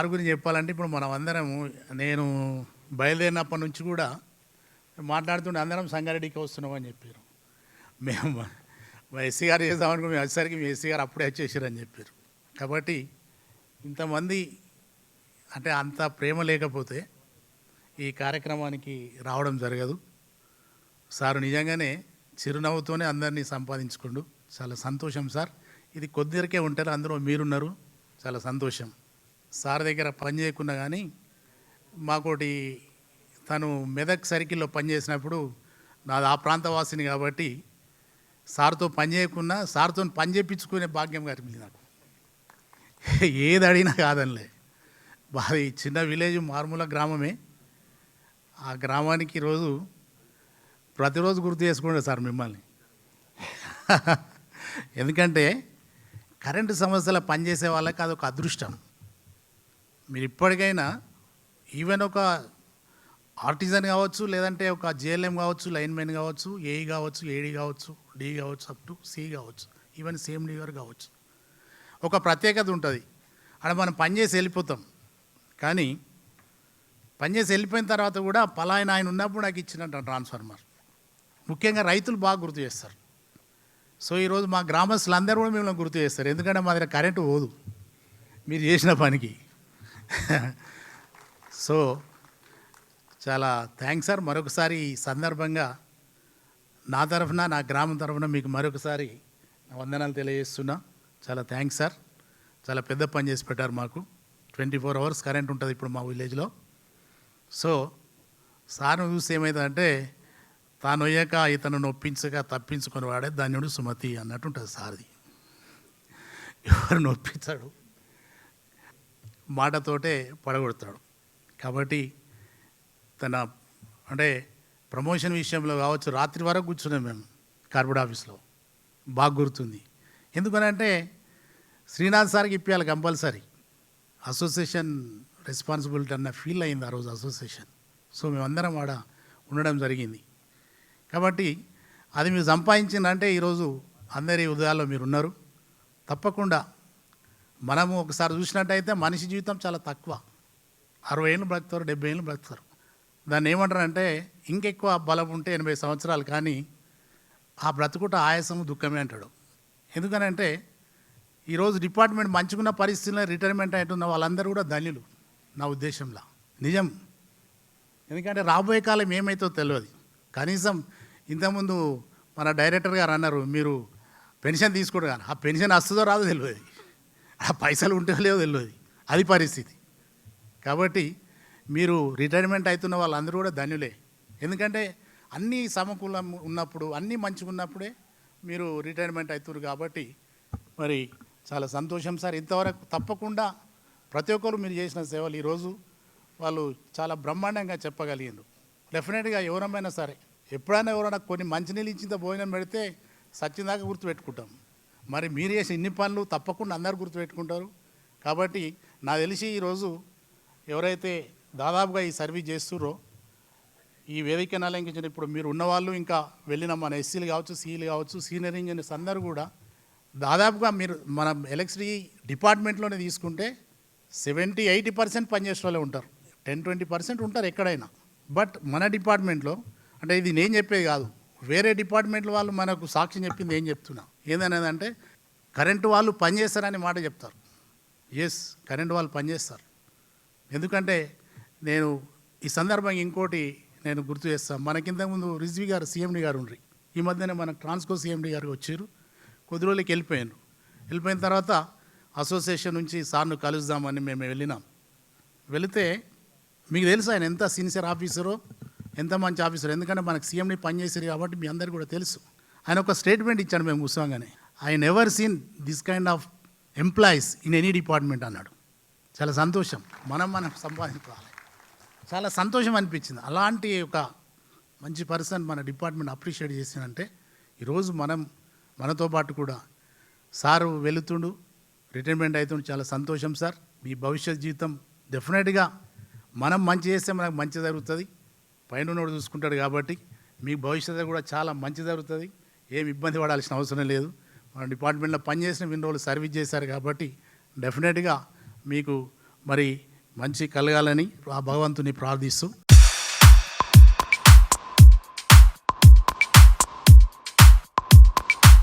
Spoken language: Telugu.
కారు గురించి చెప్పాలంటే ఇప్పుడు మనం అందరము నేను బయలుదేరినప్పటి నుంచి కూడా మాట్లాడుతుంటే అందరం సంగారెడ్డికి వస్తున్నాం అని చెప్పారు. మేము ఎస్సీ గారు చేద్దామనుకో మేము వచ్చేసరికి మీ ఎస్సీ గారు అప్పుడే వచ్చేసారు అని చెప్పారు. కాబట్టి ఇంతమంది అంటే అంత ప్రేమ లేకపోతే ఈ కార్యక్రమానికి రావడం జరగదు. సార్ నిజంగానే చిరునవ్వుతోనే అందరినీ సంపాదించుకుండు. చాలా సంతోషం సార్. ఇది కొద్దిరికే ఉంటారు అందులో మీరున్నారు. చాలా సంతోషం. సార్ దగ్గర పని చేయకున్నా కానీ మాకోటి తను మెదక్ సర్కిల్లో పనిచేసినప్పుడు నాది ఆ ప్రాంతవాసిని కాబట్టి సార్తో పని చేయకున్నా సార్తో పని చేయించుకునే భాగ్యం కలిగింది నాకు. ఏది అడిగినా కాదనిలే. బాది చిన్న విలేజ్ మారుమూల గ్రామమే. ఆ గ్రామానికి రోజు ప్రతిరోజు గుర్తు చేసుకుంటే సార్ మిమ్మల్ని. ఎందుకంటే కరెంటు సమస్యల పనిచేసే వాళ్ళకి అదొక అదృష్టం. మీరు ఇప్పటికైనా ఈవెన్ ఒక ఆర్టిజన్ కావచ్చు లేదంటే ఒక జేఎల్ఎం కావచ్చు లైన్మెన్ కావచ్చు ఏఈ కావచ్చు ఏడీ కావచ్చు డి కావచ్చు అప్ టు సి కావచ్చు ఈవెన్ సేమ్ లీవర్ కావచ్చు. ఒక ప్రత్యేకత ఉంటుంది. అక్కడ మనం పనిచేసి వెళ్ళిపోతాం. కానీ పనిచేసి వెళ్ళిపోయిన తర్వాత కూడా పలాయన ఆయన ఉన్నప్పుడు నాకు ఇచ్చిన ట్రాన్స్ఫార్మర్. ముఖ్యంగా రైతులు బాగా గుర్తు చేస్తారు. సో ఈరోజు మా గ్రామస్తులు అందరూ కూడా మిమ్మల్ని గుర్తు చేస్తారు. ఎందుకంటే మా దగ్గర కరెంటు పోదు. మీరు చేసిన పనికి. సో చాలా థ్యాంక్స్ సార్. మరొకసారి ఈ సందర్భంగా నా తరఫున నా గ్రామం తరఫున మీకు మరొకసారి నా వందనాలు తెలియజేస్తున్నా. చాలా థ్యాంక్స్ సార్. చాలా పెద్ద పని చేసి పెట్టారు మాకు. ట్వంటీ ఫోర్ అవర్స్ కరెంట్ ఉంటుంది ఇప్పుడు మా విలేజ్లో సో సార్ను చూసి ఏమవుతుందంటే తాను అయ్యాక ఇతను నొప్పించక తప్పించుకొని వాడే దాని సుమతి అన్నట్టు ఉంటుంది సార్ది. ఎవరు నొప్పించాడు? మాటతోటే పడగొడతాడు. కాబట్టి తన అంటే ప్రమోషన్ విషయంలో కావచ్చు రాత్రి వరకు కూర్చున్నాం మేము కార్పొరేట్ ఆఫీస్లో. బాగా గుర్తుంది. ఎందుకనంటే శ్రీనాథ్ సార్కి ఇప్పించాలి కంపల్సరీ. అసోసియేషన్ రెస్పాన్సిబిలిటీ అన్న ఫీల్ అయింది ఆ రోజు అసోసియేషన్. సో మేమందరం ఆడ ఉండడం జరిగింది. కాబట్టి అది మీరు సంపాదించిందంటే ఈరోజు అందరి ఉదయాల్లో మీరు ఉన్నారు తప్పకుండా మనము ఒకసారి చూసినట్టయితే మనిషి జీవితం చాలా తక్కువ. అరవై ఏళ్ళు బ్రతుకుతారు డెబ్బై ఏళ్ళు బ్రతుకుతారు. దాన్ని ఏమంటారంటే ఇంకెక్కువ బలం ఉంటే ఎనభై సంవత్సరాలు కానీ ఆ బ్రతుకుట ఆయాసము దుఃఖమే అంటాడు. ఎందుకనంటే ఈరోజు డిపార్ట్మెంట్ మంచుకున్న పరిస్థితుల్లో రిటైర్మెంట్ అంటున్న వాళ్ళందరూ కూడా ధన్యులు నా ఉద్దేశంలో. నిజం. ఎందుకంటే రాబోయే కాలం ఏమైతో తెలియదు కనీసం ఇంతకుముందు మన డైరెక్టర్ గారు అన్నారు మీరు పెన్షన్ తీసుకోడు కానీ ఆ పెన్షన్ వస్తుందో రాదో తెలియదు ఆ పైసలు ఉంటే లేదో తెలియదు అది. పరిస్థితి. కాబట్టి మీరు రిటైర్మెంట్ అవుతున్న వాళ్ళందరూ కూడా ధన్యులే. ఎందుకంటే అన్నీ సమకూలం ఉన్నప్పుడు అన్నీ మంచిగా ఉన్నప్పుడే మీరు రిటైర్మెంట్ అవుతున్నారు కాబట్టి మరి చాలా సంతోషం సార్. ఇంతవరకు తప్పకుండా ప్రతి ఒక్కరు మీరు చేసిన సేవలు ఈరోజు వాళ్ళు చాలా బ్రహ్మాండంగా చెప్పగలిగారు డెఫినెట్గా ఎవరమైనా సరే ఎప్పుడైనా ఎవరైనా కొన్ని మంచినీళ్ళు ఇచ్చింత భోజనం పెడితే సచ్చిందాకా గుర్తుపెట్టుకుంటాం. మరి మీరు చేసిన ఇన్ని పనులు తప్పకుండా అందరు గుర్తుపెట్టుకుంటారు. కాబట్టి నాకు తెలిసి ఈరోజు ఎవరైతే దాదాపుగా ఈ సర్వీస్ చేస్తుర్రో ఈ వేదిక అలంకించిన ఇప్పుడు మీరు ఉన్నవాళ్ళు ఇంకా వెళ్ళిన మన ఎస్సీలు కావచ్చు సీలు కావచ్చు సీనియర్ ఇంజనీర్స్ అందరూ కూడా దాదాపుగా మీరు మన ఎలక్ట్రిసిటీ డిపార్ట్మెంట్లోనే తీసుకుంటే సెవెంటీ ఎయిటీ పర్సెంట్ పనిచేసే వాళ్ళే ఉంటారు. టెన్ ట్వంటీ పర్సెంట్ ఉంటారు ఎక్కడైనా. బట్ మన డిపార్ట్మెంట్లో అంటే ఇది నేను చెప్పేది కాదు వేరే డిపార్ట్మెంట్ల వాళ్ళు మనకు సాక్ష్యం చెప్పింది ఏం చెప్తున్నా? ఏందనేదంటే కరెంటు వాళ్ళు పనిచేస్తారని మాట చెప్తారు. ఎస్ కరెంటు వాళ్ళు పనిచేస్తారు ఎందుకంటే నేను ఈ సందర్భంగా ఇంకోటి నేను గుర్తు చేస్తాను మనకింతకుముందు రిజ్వి గారు సీఎండీ గారు ఉండ్రి. ఈ మధ్యనే మనకు ట్రాన్స్కో సీఎండీ గారు వచ్చారు కొద్ది రోజులకి వెళ్ళిపోయాను వెళ్ళిపోయిన తర్వాత అసోసియేషన్ నుంచి సార్ను కలుద్దామని మేము వెళ్ళినాం. వెళితే మీకు తెలుసు ఆయన ఎంత సీనియర్ ఆఫీసరో? ఎంత మంచి ఆఫీసర్? ఎందుకంటే మనకు సీఎంని పనిచేశారు కాబట్టి మీ అందరికీ కూడా తెలుసు. ఆయన ఒక స్టేట్మెంట్ ఇచ్చాడు మేము కూర్చోగానే. I never seen this kind of employees in any department అన్నాడు. చాలా సంతోషం. మనం మనం సంపాదించుకోవాలి. చాలా సంతోషం అనిపించింది. అలాంటి ఒక మంచి పర్సన్ మన డిపార్ట్మెంట్ అప్రిషియేట్ చేసినంటే ఈరోజు మనం మనతో పాటు కూడా సారు వెళుతుండు రిటైర్మెంట్ అవుతుండు చాలా సంతోషం సార్. మీ భవిష్యత్ జీవితం డెఫినెట్గా మనం మంచి చేస్తే మనకు మంచి జరుగుతుంది. పైన ఉన్నోడు చూసుకుంటాడు కాబట్టి మీకు భవిష్యత్తు కూడా చాలా మంచి జరుగుతుంది. ఏం ఇబ్బంది పడాల్సిన అవసరం లేదు. మన డిపార్ట్మెంట్లో పనిచేసిన ఇన్ని రోజులు సర్వీస్ చేశారు కాబట్టి డెఫినెట్గా మీకు మరి మంచి కలగాలని ఆ భగవంతుని ప్రార్థిస్తూ